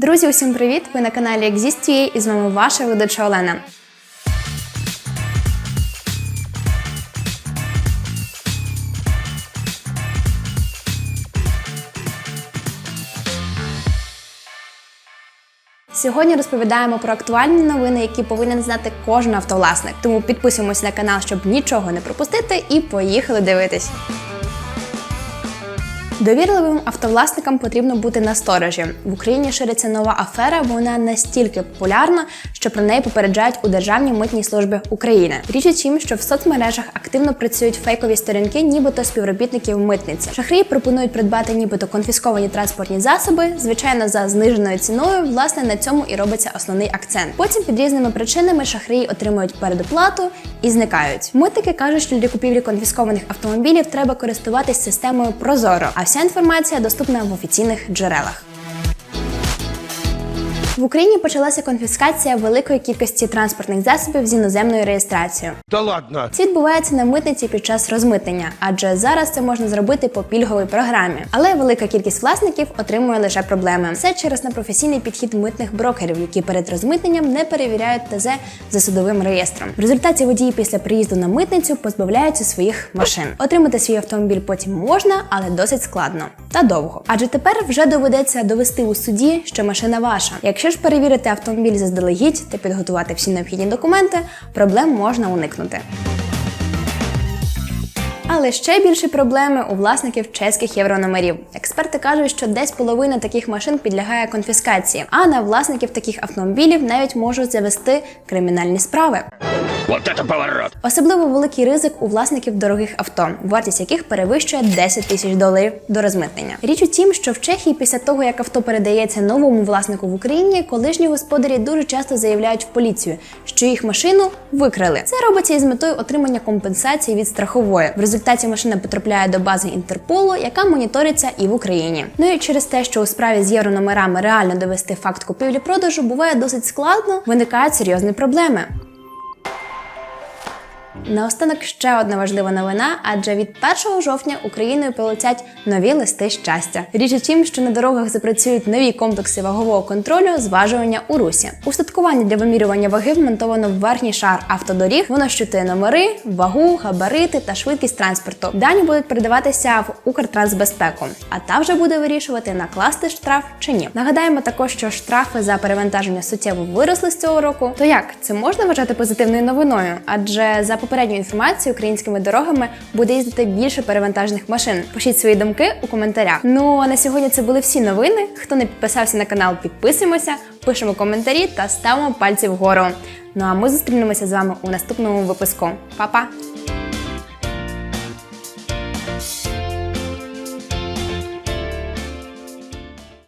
Друзі, усім привіт! Ви на каналі Exist.ua і з вами ваша ведуча Олена. Сьогодні розповідаємо про актуальні новини, які повинен знати кожен автовласник. Тому підписуємося на канал, щоб нічого не пропустити, і поїхали дивитись. Довірливим автовласникам потрібно бути насторожі. В Україні шириться нова афера. Вона настільки популярна, що про неї попереджають у Державній митній службі України. Річ у тім, що в соцмережах активно працюють фейкові сторінки, нібито співробітників митниці. Шахраї пропонують придбати нібито конфісковані транспортні засоби, звичайно, за зниженою ціною. Власне на цьому і робиться основний акцент. Потім під різними причинами шахраї отримують передоплату і зникають. Митники кажуть, що для купівлі конфіскованих автомобілів треба користуватись системою Прозоро. А вся інформація доступна в офіційних джерелах. В Україні почалася конфіскація великої кількості транспортних засобів з іноземною реєстрацією. Да ладно. Це відбувається на митниці під час розмитнення, адже зараз це можна зробити по пільговій програмі. Але велика кількість власників отримує лише проблеми. Все через непрофесійний підхід митних брокерів, які перед розмитненням не перевіряють ТЗ за судовим реєстром. В результаті водії після приїзду на митницю позбавляються своїх машин. Отримати свій автомобіль потім можна, але досить складно та довго. Адже тепер вже доведеться довести у суді, що машина ваша. Якщо ж перевірити автомобіль заздалегідь та підготувати всі необхідні документи, проблем можна уникнути. Але ще більші проблеми у власників чеських єврономерів. Експерти кажуть, що десь половина таких машин підлягає конфіскації, а на власників таких автомобілів навіть можуть завести кримінальні справи. Вот это поворот. Особливо великий ризик у власників дорогих авто, вартість яких перевищує 10 тисяч доларів до розмитнення. Річ у тім, що в Чехії після того, як авто передається новому власнику в Україні, колишні господарі дуже часто заявляють в поліцію, що їх машину викрали. Це робиться із метою отримання компенсації від страхової. В результаті машина потрапляє до бази Інтерполу, яка моніториться і в Україні. Ну і через те, що у справі з єврономерами реально довести факт купівлі-продажу буває досить складно, виникають серйозні проблеми. Наостанок ще одна важлива новина, адже від 1 жовтня Україною полетять нові листи щастя. Річ у тім, що на дорогах запрацюють нові комплекси вагового контролю зважування у русі. Устаткування для вимірювання ваги вмонтовано в верхній шар автодоріг. Воно щитує номери, вагу, габарити та швидкість транспорту. Дані будуть передаватися в Укртрансбезпеку, а та вже буде вирішувати накласти штраф чи ні. Нагадаємо також, що штрафи за перевантаження суттєво виросли з цього року. То як це можна вважати позитивною новиною? Адже за попередньою інформацію, українськими дорогами буде їздити більше перевантажних машин. Пишіть свої думки у коментарях. Ну а на сьогодні це були всі новини. Хто не підписався на канал, підписуємося, пишемо коментарі та ставимо пальці вгору. Ну а ми зустрінемося з вами у наступному випуску. Па-па!